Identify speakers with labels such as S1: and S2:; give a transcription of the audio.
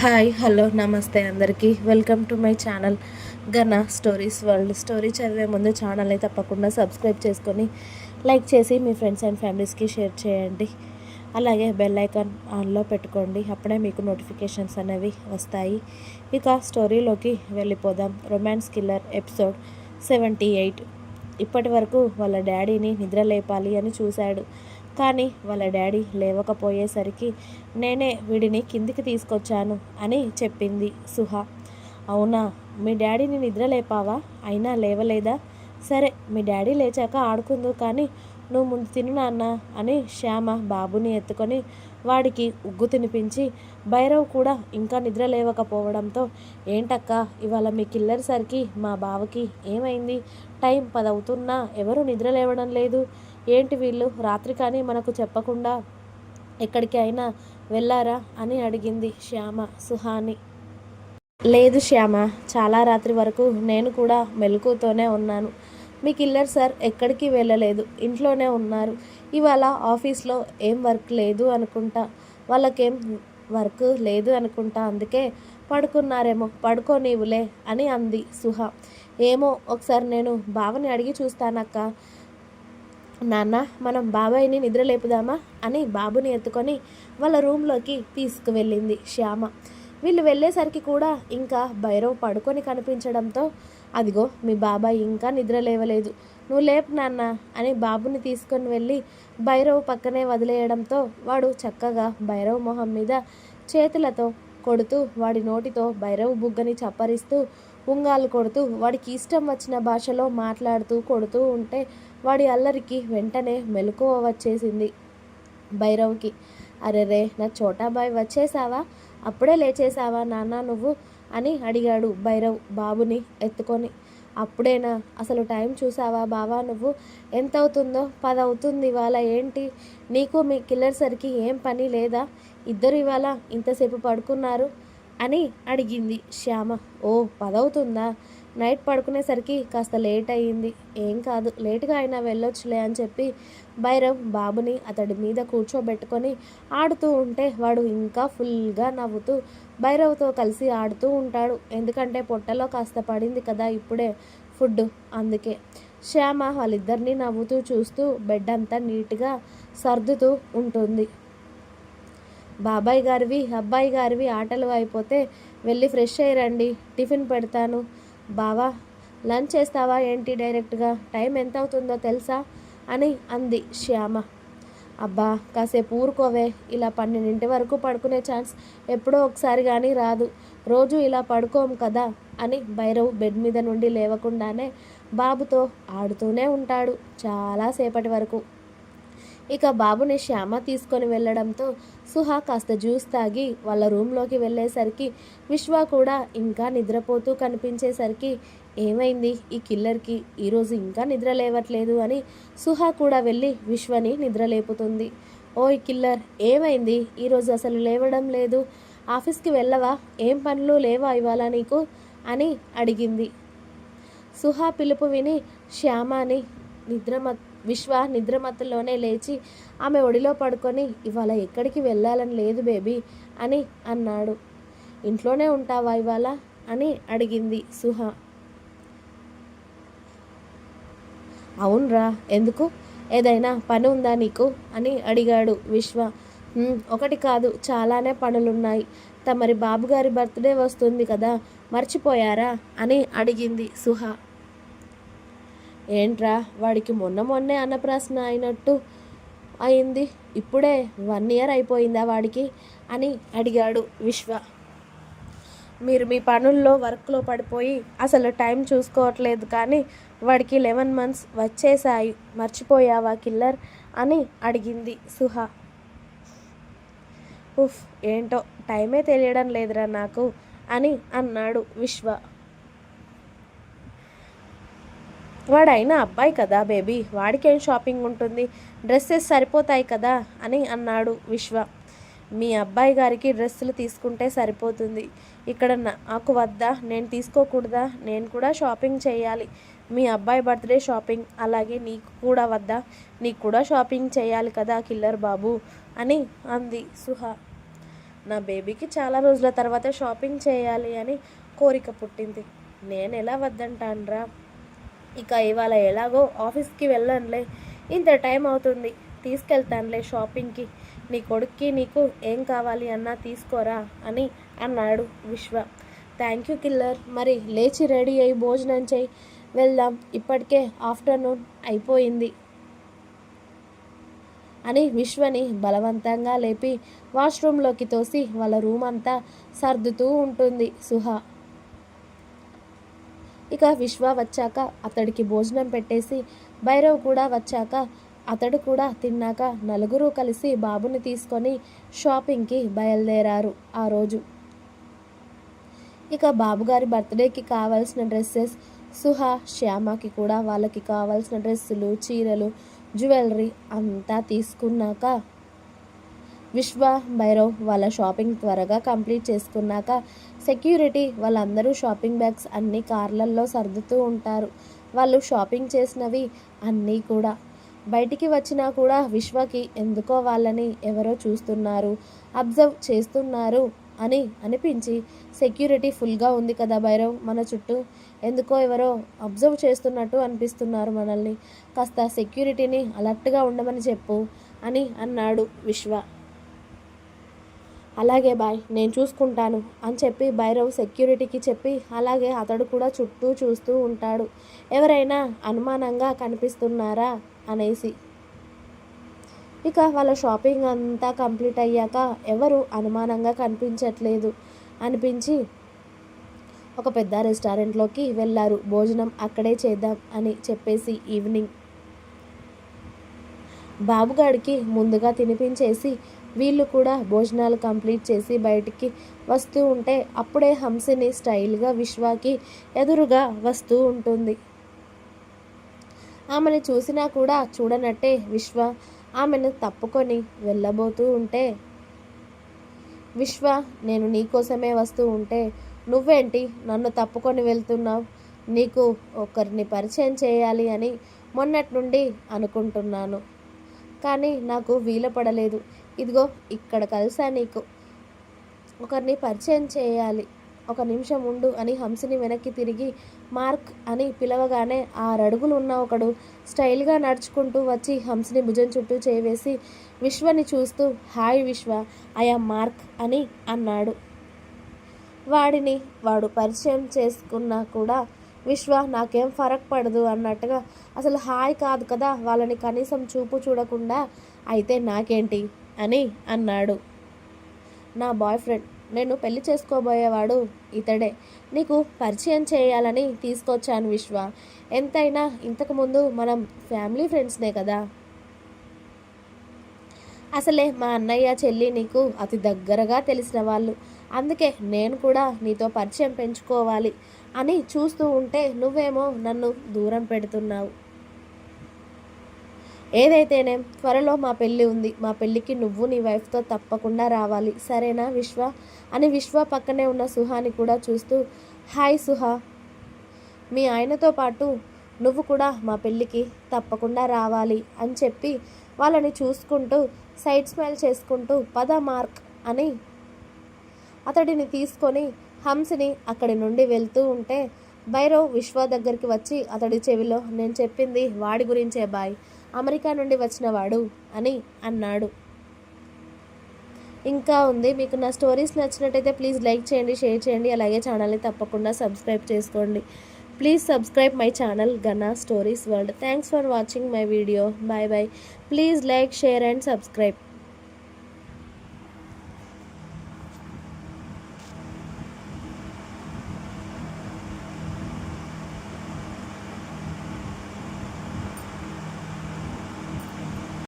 S1: Hi hello నమస్తే అందరికీ. Welcome to my channel Gana stories world. Story చదివే ముందు ఛానల్ని తప్పకుండా సబ్స్క్రైబ్ చేసుకొని లైక్ చేసి మీ ఫ్రెండ్స్ అండ్ ఫ్యామిలీస్కి షేర్ చేయండి. అలాగే బెల్ ఐకాన్ ఆన్లో పెట్టుకోండి. అప్పుడే మీకు నోటిఫికేషన్స్ అనేవి వస్తాయి. ఇక స్టోరీలోకి వెళ్ళిపోదాం. Romance killer episode seventy eight. ఇప్పటి వరకు వాళ్ళ డాడీని నిద్ర లేపాలి అని చూశాడు. కానీ వాళ్ళ డాడీ లేవకపోయేసరికి నేనే వీడిని కిందికి తీసుకొచ్చాను అని చెప్పింది సుహ. అవునా? మీ డాడీని నిద్ర లేపావా అయినా లేవలేదా? సరే మీ డాడీ లేచాక ఆడుకుందు కానీ నువ్వు ముందు తిను నాన్న అని శ్యామ బాబుని ఎత్తుకొని వాడికి ఉగ్గు తినిపించి భైరవ్ కూడా ఇంకా నిద్ర లేవకపోవడంతో ఏంటక్క ఇవాళ మీ కిల్లర్ సరికి మా బావకి ఏమైంది? టైం పదవుతున్నా ఎవరు నిద్ర లేవడం లేదు? ఏంటి వీళ్ళు? రాత్రి కానీ మనకు చెప్పకుండా ఎక్కడికి అయినా వెళ్ళారా? అని అడిగింది శ్యామ సుహాని. లేదు శ్యామ చాలా రాత్రి వరకు నేను కూడా మెలకుతోనే ఉన్నాను. మీ కిల్లర్ సార్ ఎక్కడికి వెళ్ళలేదు ఇంట్లోనే ఉన్నారు. ఇవాళ ఆఫీస్లో ఏం వర్క్ లేదు అనుకుంటా. వాళ్ళకేం వర్క్ లేదు అనుకుంటా అందుకే పడుకున్నారేమో పడుకోనివులే అని అంది సుహ. ఏమో ఒకసారి నేను బావని అడిగి చూస్తానక్క. నాన్న మనం బాబాయిని నిద్ర లేపుదామా అని బాబుని ఎత్తుకొని వాళ్ళ రూమ్లోకి తీసుకువెళ్ళింది శ్యామ. వీళ్ళు వెళ్ళేసరికి కూడా ఇంకా భైరవ్ పడుకొని కనిపించడంతో అదిగో మీ బాబాయ్ ఇంకా నిద్ర లేవలేదు. నువ్వు లేపు నాన్న అని బాబుని తీసుకొని వెళ్ళి భైరవ్ పక్కనే వదిలేయడంతో వాడు చక్కగా భైరవ్ మొహం మీద చేతులతో కొడుతూ వాడి నోటితో భైరవ్ బుగ్గని చప్పరిస్తూ ఉంగాలు కొడుతూ వాడికి ఇష్టం వచ్చిన భాషలో మాట్లాడుతూ కొడుతూ ఉంటే వాడి అల్లరికి వెంటనే మెలకువ వచ్చేసింది భైరవ్కి. అరే రే నా చోటాబాయ్ వచ్చేసావా? అప్పుడే లేచేసావా నాన్న నువ్వు? అని అడిగాడు భైరవ్ బాబుని ఎత్తుకొని. అప్పుడేనా? అసలు టైం చూసావా బావా నువ్వు? ఎంత అవుతుందో పది అవుతుంది ఇవాళ ఏంటి? నీకు మీ కిల్లర్ సరికి ఏం పని లేదా? ఇద్దరు ఇవాళ ఇంతసేపు పడుకున్నారు అని అడిగింది శ్యామ. ఓ పదవుతుందా? నైట్ పడుకునేసరికి కాస్త లేట్ అయ్యింది. ఏం కాదు లేటుగా అయినా వెళ్ళొచ్చులే అని చెప్పి భైరవ్ బాబుని అతడి మీద కూర్చోబెట్టుకొని ఆడుతూ ఉంటే వాడు ఇంకా ఫుల్గా నవ్వుతూ భైరవ్తో కలిసి ఆడుతూ ఉంటాడు. ఎందుకంటే పొట్టలో కాస్త పడింది కదా ఇప్పుడే ఫుడ్ అందుకే. శ్యామ వాళ్ళిద్దరినీ నవ్వుతూ చూస్తూ బెడ్ అంతా నీట్గా సర్దుతూ ఉంటుంది. బాబాయ్ గారివి అబ్బాయి గారివి ఆటలు అయిపోతే వెళ్ళి ఫ్రెష్ అయ్యి టిఫిన్ పెడతాను. బావా లంచ్ చేస్తావా ఏంటి డైరెక్ట్గా? టైం ఎంత అవుతుందో తెలుసా? అని అంది శ్యామ. అబ్బా కాసేపు ఊరుకోవే. ఇలా పన్నెండింటి వరకు పడుకునే ఛాన్స్ ఎప్పుడో ఒకసారి కానీ రాదు. రోజు ఇలా పడుకోము కదా? అని భైరవ్ బెడ్ మీద నుండి లేవకుండానే బాబుతో ఆడుతూనే ఉంటాడు. చాలాసేపటి వరకు. ఇక బాబుని శ్యామ తీసుకొని వెళ్ళడంతో సుహా కాస్త జ్యూస్ తాగి వాళ్ళ రూమ్లోకి వెళ్ళేసరికి విశ్వ కూడా ఇంకా నిద్రపోతూ కనిపించేసరికి ఏమైంది? ఈ కిల్లర్కి ఈరోజు ఇంకా నిద్ర లేవట్లేదు అని సుహా కూడా వెళ్ళి విశ్వని నిద్ర లేపుతుంది కిల్లర్ ఏమైంది? ఈరోజు అసలు లేవడం లేదు. ఆఫీస్కి వెళ్ళవా? ఏం పనులు లేవా ఇవాళ నీకు? అని అడిగింది. సుహా పిలుపు విని శ్యామాని నిద్రమ విశ్వ నిద్రమత్తులోనే లేచి ఆమె ఒడిలో పడుకొని ఇవాళ ఎక్కడికి వెళ్ళాలని లేదు బేబీ అని అన్నాడు. ఇంట్లోనే ఉంటావా ఇవాళ? అని అడిగింది సుహ. అవునరా ఎందుకు? ఏదైనా పని ఉందా నీకు? అని అడిగాడు విశ్వ. ఒకటి కాదు చాలానే పనులున్నాయి. తమరి బాబుగారి బర్త్డే వస్తుంది కదా మర్చిపోయారా? అని అడిగింది సుహ. ఏంట్రా వాడికి మొన్న మొన్నే అన్నప్రాసన అయినట్టు అయింది. ఇప్పుడే వన్ ఇయర్ అయిపోయిందా వాడికి అని అడిగాడు విశ్వ. మీరు మీ పనుల్లో వర్క్లో పడిపోయి అసలు టైం చూసుకోవట్లేదు కానీ వాడికి లెవెన్ మంత్స్ వచ్చేసాయి మర్చిపోయావా కిల్లర్ అని అడిగింది సుహ. ఉఫ్ ఏంటో టైమే తెలియడం లేదురా నాకు అని అన్నాడు విశ్వ. వాడైనా అబ్బాయి కదా బేబీ? వాడికేం షాపింగ్ ఉంటుంది? డ్రెస్సెస్ సరిపోతాయి కదా అని అన్నాడు విశ్వ. మీ అబ్బాయి గారికి డ్రెస్సులు తీసుకుంటే సరిపోతుంది. ఇక్కడ నాకు వద్దా? నేను తీసుకోకూడదా? నేను కూడా షాపింగ్ చేయాలి. మీ అబ్బాయి బర్త్డే షాపింగ్ అలాగే నీకు కూడా వద్దా? నీకు కూడా షాపింగ్ చేయాలి కదా కిల్లర్ బాబు అని అంది సుహ. నా బేబీకి చాలా రోజుల తర్వాత షాపింగ్ చేయాలి అని కోరిక పుట్టింది. నేను ఎలా వద్దంటానురా? ఇక ఇవాళ ఎలాగో ఆఫీస్కి వెళ్ళనులే. ఇంత టైం అవుతుంది. తీసుకెళ్తానులే షాపింగ్కి. నీ కొడుక్కి నీకు ఏం కావాలి అన్నా తీసుకోరా అని అన్నాడు విశ్వ. Thank you killer. మరి లేచి రెడీ అయ్యి భోజనం చేయి. వెళ్దాం. ఇప్పటికే ఆఫ్టర్నూన్ అయిపోయింది. అని విశ్వని బలవంతంగా లేపి వాష్రూమ్లోకి తోసి వాళ్ళ రూమ్ అంతా సర్దుతూ ఉంటుంది సుహా. ఇక విశ్వ వచ్చాక అతడికి భోజనం పెట్టేసి భైరవ్ కూడా వచ్చాక అతడు కూడా తిన్నాక నలుగురు కలిసి బాబుని తీసుకొని షాపింగ్కి బయలుదేరారు ఆ రోజు. ఇక బాబుగారి బర్త్డేకి కావాల్సిన డ్రెస్సెస్ సుహా శ్యామకి కూడా వాళ్ళకి కావాల్సిన డ్రెస్సులు చీరలు జ్యువెలరీ అంతా తీసుకున్నాక విశ్వ భైరవ్ వాళ్ళ షాపింగ్ త్వరగా కంప్లీట్ చేసుకున్నాక సెక్యూరిటీ వాళ్ళందరూ షాపింగ్ బ్యాగ్స్ అన్ని కార్లల్లో సర్దుతూ ఉంటారు. వాళ్ళు షాపింగ్ చేసినవి అన్నీ కూడా. బయటికి వచ్చినా కూడా విశ్వకి ఎందుకో వాళ్ళని ఎవరో చూస్తున్నారు. అబ్జర్వ్ చేస్తున్నారు అని అనిపించి సెక్యూరిటీ ఫుల్గా ఉంది కదా భైరవ్? మన చుట్టూ ఎందుకో ఎవరో అబ్జర్వ్ చేస్తున్నట్టు అనిపిస్తున్నారు మనల్ని. కాస్త సెక్యూరిటీని అలర్ట్గా ఉండమని చెప్పు అని అన్నాడు విశ్వ. అలాగే బాయ్ నేను చూసుకుంటాను అని చెప్పి భైరవ్ సెక్యూరిటీకి చెప్పి అలాగే అతడు కూడా చుట్టూ చూస్తూ ఉంటాడు. ఎవరైనా అనుమానంగా కనిపిస్తున్నారా అనేసి. ఇక వాళ్ళ షాపింగ్ అంతా కంప్లీట్ అయ్యాక ఎవరు అనుమానంగా కనిపించట్లేదు అనిపించి ఒక పెద్ద రెస్టారెంట్లోకి వెళ్ళారు. భోజనం అక్కడే చేద్దాం అని చెప్పేసి ఈవినింగ్. బాబుగాడికి ముందుగా తినిపించేసి వీళ్ళు కూడా భోజనాలు కంప్లీట్ చేసి బయటికి వస్తూ ఉంటే అప్పుడే హంసిని స్టైల్గా విశ్వాకి ఎదురుగా వస్తూ ఉంటుంది. ఆమెను చూసినా కూడా చూడనట్టే విశ్వ ఆమెను తప్పుకొని వెళ్ళబోతూ ఉంటే విశ్వ నేను నీకోసమే వస్తూ ఉంటే నువ్వేంటి నన్ను తప్పుకొని వెళ్తున్నావు? నీకు ఒకరిని పరిచయం చేయాలి అని మొన్నటి నుండి అనుకుంటున్నాను. కానీ నాకు వీలపడలేదు ఇదిగో ఇక్కడ కలిసా నీకు. ఒకరిని పరిచయం చేయాలి. ఒక నిమిషం ఉండు అని హంసిని వెనక్కి తిరిగి మార్క్ అని పిలవగానే ఆరడుగులు ఉన్న ఒకడు స్టైల్గా నడుచుకుంటూ వచ్చి హంసిని భుజం చుట్టూ చేవేసి విశ్వని చూస్తూ హాయ్ విశ్వ ఐఎమ్ మార్క్ అని అన్నాడు. వాడిని వాడు పరిచయం చేసుకున్నా కూడా విశ్వ నాకేం ఫరక్ పడదు అన్నట్టుగా అసలు హాయ్ కాదు కదా వాళ్ళని కనీసం చూపు చూడకుండా అయితే నాకేంటి? అని అన్నాడు. నా బాయ్ ఫ్రెండ్ నేను పెళ్ళి చేసుకోబోయేవాడు ఇతడే. నీకు పరిచయం చేయాలని తీసుకొచ్చాను విశ్వ. ఎంతైనా ఇంతకుముందు మనం ఫ్యామిలీ ఫ్రెండ్స్నే కదా. అసలే మా అన్నయ్య చెల్లి నీకు అతి దగ్గరగా తెలిసిన వాళ్ళు. అందుకే నేను కూడా నీతో పరిచయం పెంచుకోవాలి అని చూస్తూ ఉంటే నువ్వేమో నన్ను దూరం పెడుతున్నావు. ఏదైతేనే త్వరలో మా పెళ్ళి ఉంది. మా పెళ్ళికి నువ్వు నీ వైఫ్తో తప్పకుండా రావాలి. సరేనా విశ్వ? అని విశ్వ పక్కనే ఉన్న సుహాని కూడా చూస్తూ హాయ్ సుహా. మీ ఆయనతో పాటు నువ్వు కూడా మా పెళ్ళికి తప్పకుండా రావాలి అని చెప్పి వాళ్ళని చూసుకుంటూ సైడ్ స్మైల్ చేసుకుంటూ పద మార్క్ అని అతడిని తీసుకొని హంస్ని అక్కడి నుండి వెళ్తూ ఉంటే భైరవ్ విశ్వ దగ్గరికి వచ్చి అతడి చెవిలో నేను చెప్పింది వాడి గురించే బాయ్ అమెరికా నుండి వచ్చిన వాడు అని అన్నాడు. ఇంకా ఉంది. మీకు నా స్టోరీస్ నచ్చినట్టయితే ప్లీజ్ లైక్ చేయండి షేర్ చేయండి. అలాగే ఛానల్ని తప్పకుండా సబ్స్క్రైబ్ చేసుకోండి. Please subscribe my channel Ganna stories world. Thanks for watching my video. Bye bye. Please like share and subscribe.